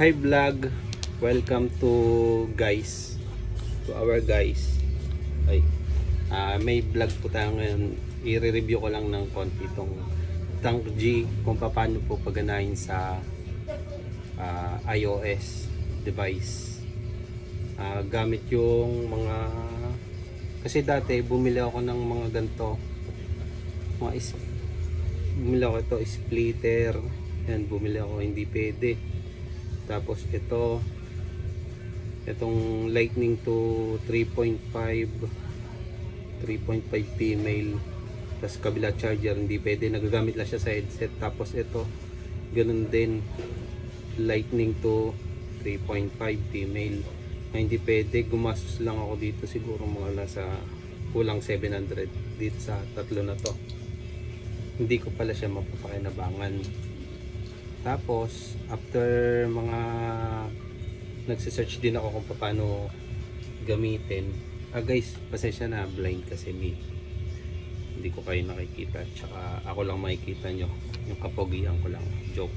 Hi vlog, welcome to guys, to our guys. Ay, ah, may vlog po tayo ngayon. I-review ko lang ng konti itong Tank G kung paano po paganahin sa ah, iOS device. Ah, gamit yung mga kasi dati bumili ako ng mga ganito mga is bumili ako ito splitter yan bumili ako hindi pwede tapos ito itong lightning to 3.5 3.5 female. Tapos kabila charger hindi pwede. Nagagamit lang siya sa headset. Tapos ito ganun din. Lightning to 3.5 female. Na hindi pwede. Gumastos lang ako dito siguro mga nasa kulang 700 dito sa tatlo na to. Hindi ko pala siya mapapakinabangan tapos after mga nagsisearch din ako kung paano gamitin. Ah guys pasensya na blind kasi me. Hindi ko kayo nakikita. Tsaka ako lang makikita nyo. Yung kapogian ko lang. Joke.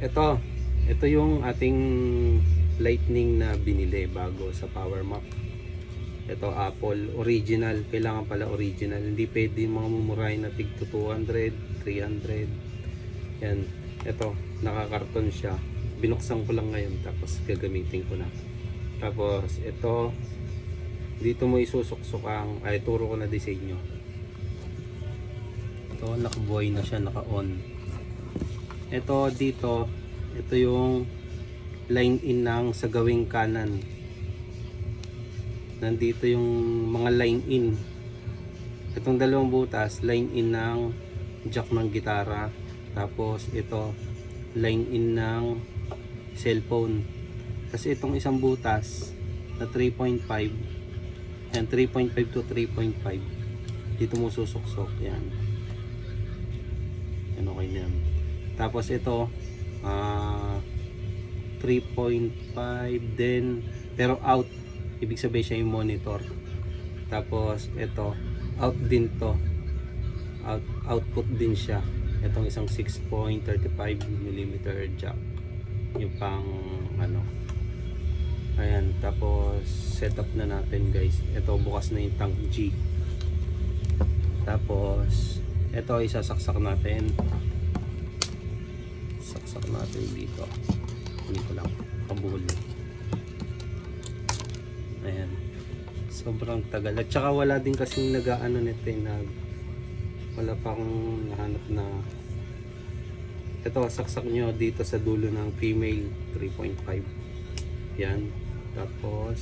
Ito ito yung ating lightning na binili bago sa power map. Ito Apple. Original. Kailangan pala original. Hindi pwede mga mumurahin na tig 200 300 yan ito nakakarton siya. Binuksan ko lang ngayon tapos gagamitin ko na. Tapos ito dito mo isusuksok ang ay turo ko na disenyo ito nakabuhay na siya naka on ito dito ito yung line in ng sa gawing kanan. Nandito yung mga line in. Itong dalawang butas line in ng jack ng gitara tapos ito line in ng cellphone. Kasi itong isang butas na 3.5 yan 3.5 to 3.5 dito mo susuksok yan. Yan okay na yan. Tapos ito ah 3.5 din pero out ibig sabihin siya yung monitor. Tapos ito out din to. Out, output din siya itong isang 6.35 mm jack. Yung pang ano. Ayan tapos setup na natin guys. Ito bukas na yung tank G. Tapos ito isasaksak natin. Saksak natin dito. Hindi ko lang kabuhol ayan. Sobrang tagal. At saka wala din kasing nag-ano nito eh, nag wala pang nahanap na ito saksak nyo dito sa dulo ng female 3.5 yan. Tapos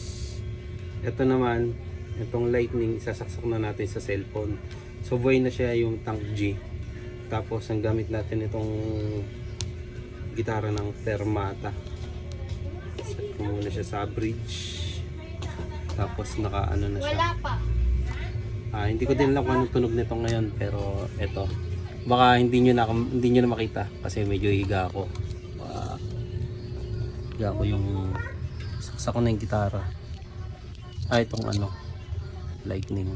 ito naman itong lightning sasaksak na natin sa cellphone. So buhay na siya yung tank G. Tapos ang gamit natin itong gitara ng Fermata set ko muna siya sa bridge. Tapos naka ano na siya. Wala pa. Ah, hindi ko din alam kung anong tunog nito ngayon pero eto. Baka hindi niyo na hindi niyo na makita kasi medyo higa ako. Ah, higa ko yung saksa ko na yung gitara. Ah, itong ano lightning.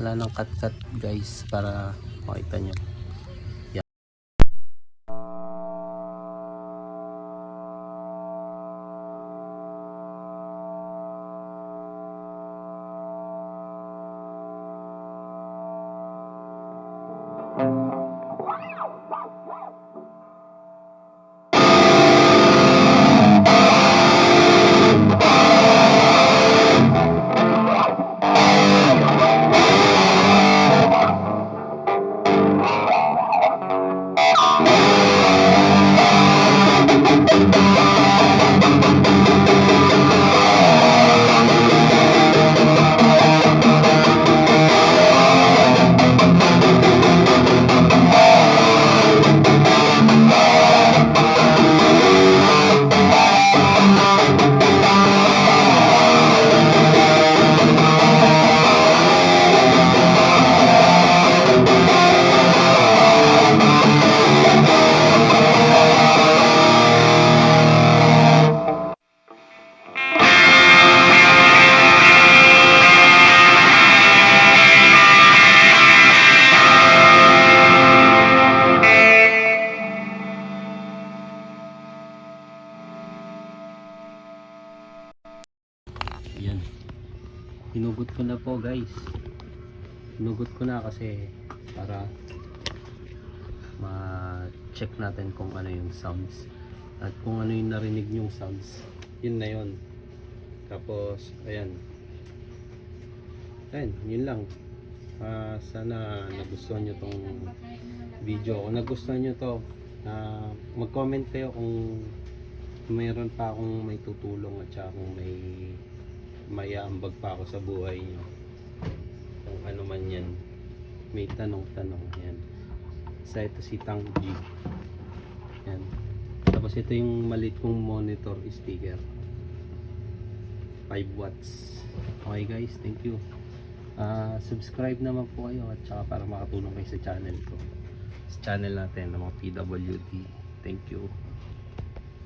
Wala nang cut-cut guys para makita niyo. Wow! Yan. Hinugot ko na po guys. Hinugot ko na kasi para ma-check natin kung ano yung sounds. At kung ano yung narinig yung sounds. Yun na yun. Tapos, ayan. Ayan, yun lang. Ah, sana nagustuhan nyo tong video. Kung nagustuhan nyo to, ah, mag-comment kayo kung mayroon pa akong may tutulong at saka kung may may aambag pa ako sa buhay nyo. Kung ano man yan. May tanong-tanong yan. Sa ito si Tang G. Yan. Tapos ito yung maliit kong monitor sticker. 5 watts. Okay guys, thank you. Ah, subscribe naman po kayo at saka para makatulong kayo sa channel ko. Sa channel natin ng mga PWD. Thank you.